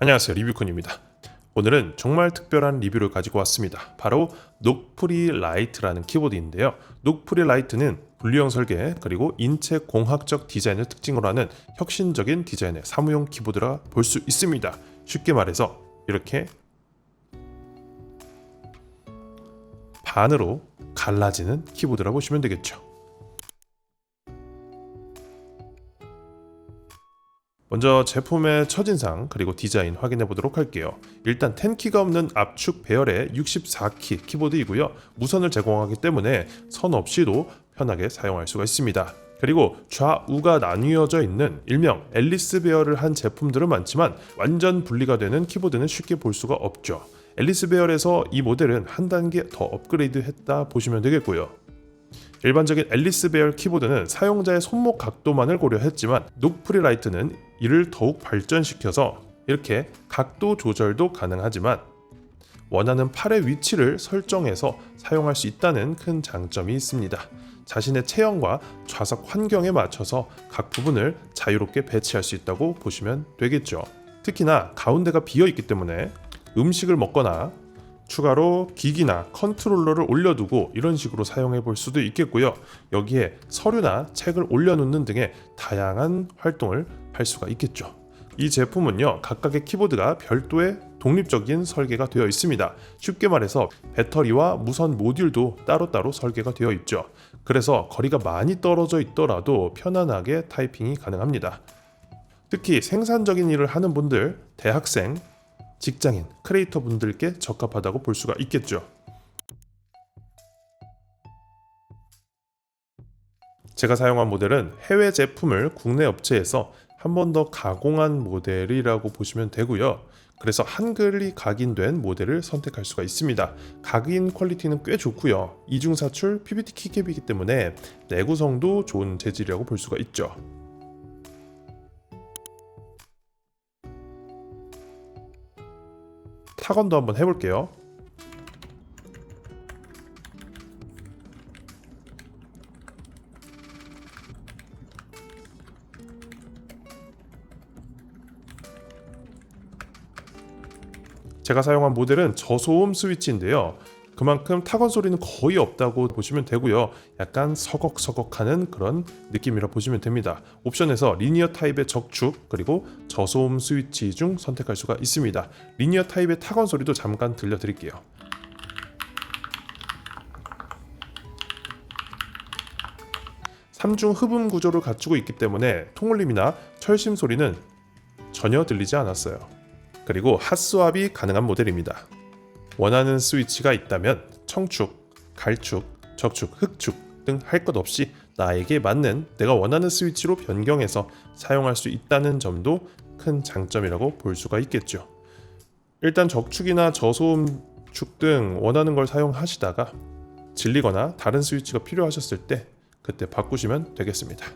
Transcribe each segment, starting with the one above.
안녕하세요. 리뷰콘입니다. 오늘은 정말 특별한 리뷰를 가지고 왔습니다. 바로 녹프리 라이트라는 키보드인데요. 녹프리 라이트는 분리형 설계 그리고 인체 공학적 디자인을 특징으로 하는 혁신적인 디자인의 사무용 키보드라 볼 수 있습니다. 쉽게 말해서 이렇게 반으로 갈라지는 키보드라 보시면 되겠죠 먼저 제품의 첫인상 그리고 디자인 확인해 보도록 할게요. 일단 10키가 없는 압축 배열의 64키 키보드이고요. 무선을 제공하기 때문에 선 없이도 편하게 사용할 수가 있습니다. 그리고 좌우가 나뉘어져 있는 일명 앨리스 배열을 한 제품들은 많지만 완전 분리가 되는 키보드는 쉽게 볼 수가 없죠. 앨리스 배열에서 이 모델은 한 단계 더 업그레이드 했다 보시면 되겠고요. 일반적인 앨리스 배열 키보드는 사용자의 손목 각도만을 고려했지만 녹프리라이트는 이를 더욱 발전시켜서 이렇게 각도 조절도 가능하지만 원하는 팔의 위치를 설정해서 사용할 수 있다는 큰 장점이 있습니다. 자신의 체형과 좌석 환경에 맞춰서 각 부분을 자유롭게 배치할 수 있다고 보시면 되겠죠. 특히나 가운데가 비어 있기 때문에 음식을 먹거나 추가로 기기나 컨트롤러를 올려두고 이런 식으로 사용해 볼 수도 있겠고요. 여기에 서류나 책을 올려놓는 등의 다양한 활동을 할 수가 있겠죠. 이 제품은요, 각각의 키보드가 별도의 독립적인 설계가 되어 있습니다. 쉽게 말해서 배터리와 무선 모듈도 따로따로 설계가 되어 있죠. 그래서 거리가 많이 떨어져 있더라도 편안하게 타이핑이 가능합니다. 특히 생산적인 일을 하는 분들, 대학생, 직장인, 크리에이터 분들께 적합하다고 볼 수가 있겠죠. 제가 사용한 모델은 해외 제품을 국내 업체에서 한 번 더 가공한 모델이라고 보시면 되고요. 그래서 한글이 각인된 모델을 선택할 수가 있습니다. 각인 퀄리티는 꽤 좋고요. 이중 사출 PBT 키캡이기 때문에 내구성도 좋은 재질이라고 볼 수가 있죠. 타건도 한번 해볼게요. 제가 사용한 모델은 저소음 스위치인데요. 그만큼 타건 소리는 거의 없다고 보시면 되고요. 약간 서걱서걱하는 그런 느낌이라 보시면 됩니다. 옵션에서 리니어 타입의 적축 그리고 저소음 스위치 중 선택할 수가 있습니다. 리니어 타입의 타건 소리도 잠깐 들려드릴게요. 삼중 흡음 구조를 갖추고 있기 때문에 통울림이나 철심 소리는 전혀 들리지 않았어요. 그리고 핫스왑이 가능한 모델입니다. 원하는 스위치가 있다면 청축, 갈축, 적축, 흑축 등 할 것 없이 나에게 맞는 내가 원하는 스위치로 변경해서 사용할 수 있다는 점도 큰 장점이라고 볼 수가 있겠죠. 일단 적축이나 저소음 축 등 원하는 걸 사용하시다가 질리거나 다른 스위치가 필요하셨을 때 그때 바꾸시면 되겠습니다.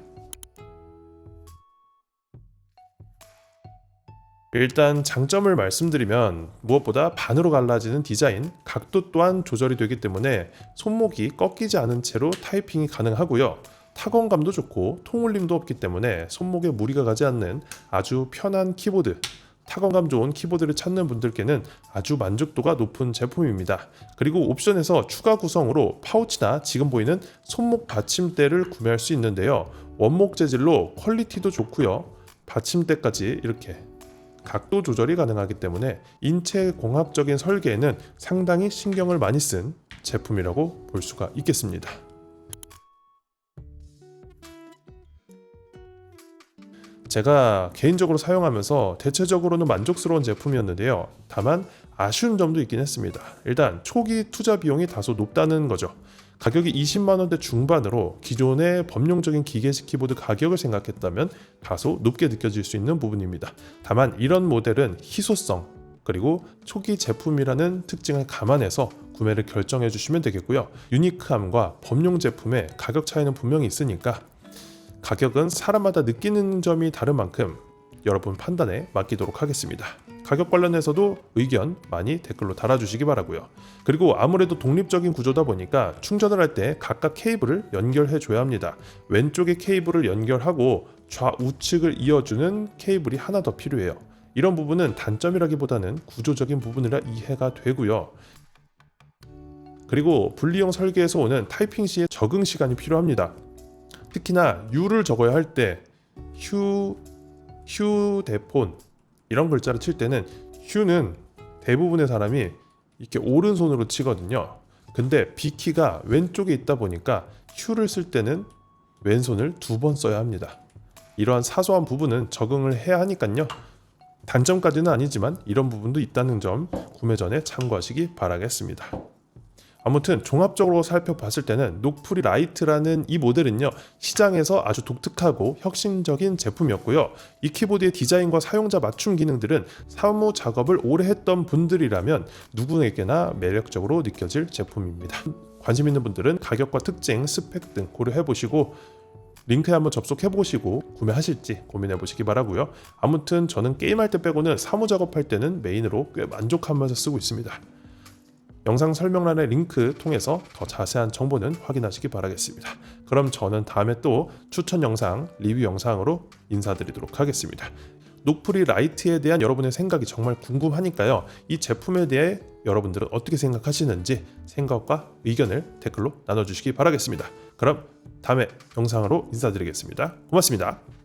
일단 장점을 말씀드리면 무엇보다 반으로 갈라지는 디자인, 각도 또한 조절이 되기 때문에 손목이 꺾이지 않은 채로 타이핑이 가능하고요. 타건감도 좋고 통울림도 없기 때문에 손목에 무리가 가지 않는 아주 편한 키보드, 타건감 좋은 키보드를 찾는 분들께는 아주 만족도가 높은 제품입니다. 그리고 옵션에서 추가 구성으로 파우치나 지금 보이는 손목 받침대를 구매할 수 있는데요. 원목 재질로 퀄리티도 좋고요. 받침대까지 이렇게 각도 조절이 가능하기 때문에 인체 공학적인 설계에는 상당히 신경을 많이 쓴 제품이라고 볼 수가 있겠습니다. 제가 개인적으로 사용하면서 대체적으로는 만족스러운 제품이었는데요. 다만 아쉬운 점도 있긴 했습니다. 일단 초기 투자 비용이 다소 높다는 거죠. 가격이 20만 원대 중반으로 기존의 범용적인 기계식 키보드 가격을 생각했다면 다소 높게 느껴질 수 있는 부분입니다. 다만 이런 모델은 희소성 그리고 초기 제품이라는 특징을 감안해서 구매를 결정해 주시면 되겠고요. 유니크함과 범용 제품의 가격 차이는 분명히 있으니까 가격은 사람마다 느끼는 점이 다른 만큼 여러분 판단에 맡기도록 하겠습니다. 가격 관련해서도 의견 많이 댓글로 달아주시기 바라고요. 그리고 아무래도 독립적인 구조다 보니까 충전을 할 때 각각 케이블을 연결해 줘야 합니다. 왼쪽에 케이블을 연결하고 좌우측을 이어주는 케이블이 하나 더 필요해요. 이런 부분은 단점이라기보다는 구조적인 부분이라 이해가 되고요. 그리고 분리형 설계에서 오는 타이핑 시의 적응 시간이 필요합니다. 특히나 U를 적어야 할 때 휴, 휴대폰 이런 글자를 칠 때는 휴는 대부분의 사람이 이렇게 오른손으로 치거든요. 근데 B키가 왼쪽에 있다 보니까 휴를 쓸 때는 왼손을 두 번 써야 합니다. 이러한 사소한 부분은 적응을 해야 하니까요. 단점까지는 아니지만 이런 부분도 있다는 점 구매 전에 참고하시기 바라겠습니다. 아무튼 종합적으로 살펴봤을 때는 녹프리 라이트라는 이 모델은요 시장에서 아주 독특하고 혁신적인 제품이었고요. 이 키보드의 디자인과 사용자 맞춤 기능들은 사무 작업을 오래 했던 분들이라면 누구에게나 매력적으로 느껴질 제품입니다. 관심 있는 분들은 가격과 특징, 스펙 등 고려해 보시고 링크에 한번 접속해 보시고 구매하실지 고민해 보시기 바라고요. 아무튼 저는 게임할 때 빼고는 사무 작업할 때는 메인으로 꽤 만족하면서 쓰고 있습니다 영상 설명란의 링크 통해서 더 자세한 정보는 확인하시기 바라겠습니다. 그럼 저는 다음에 또 추천 영상, 리뷰 영상으로 인사드리도록 하겠습니다. 녹프리 라이트에 대한 여러분의 생각이 정말 궁금하니까요. 이 제품에 대해 여러분들은 어떻게 생각하시는지 생각과 의견을 댓글로 나눠주시기 바라겠습니다. 그럼 다음에 영상으로 인사드리겠습니다. 고맙습니다.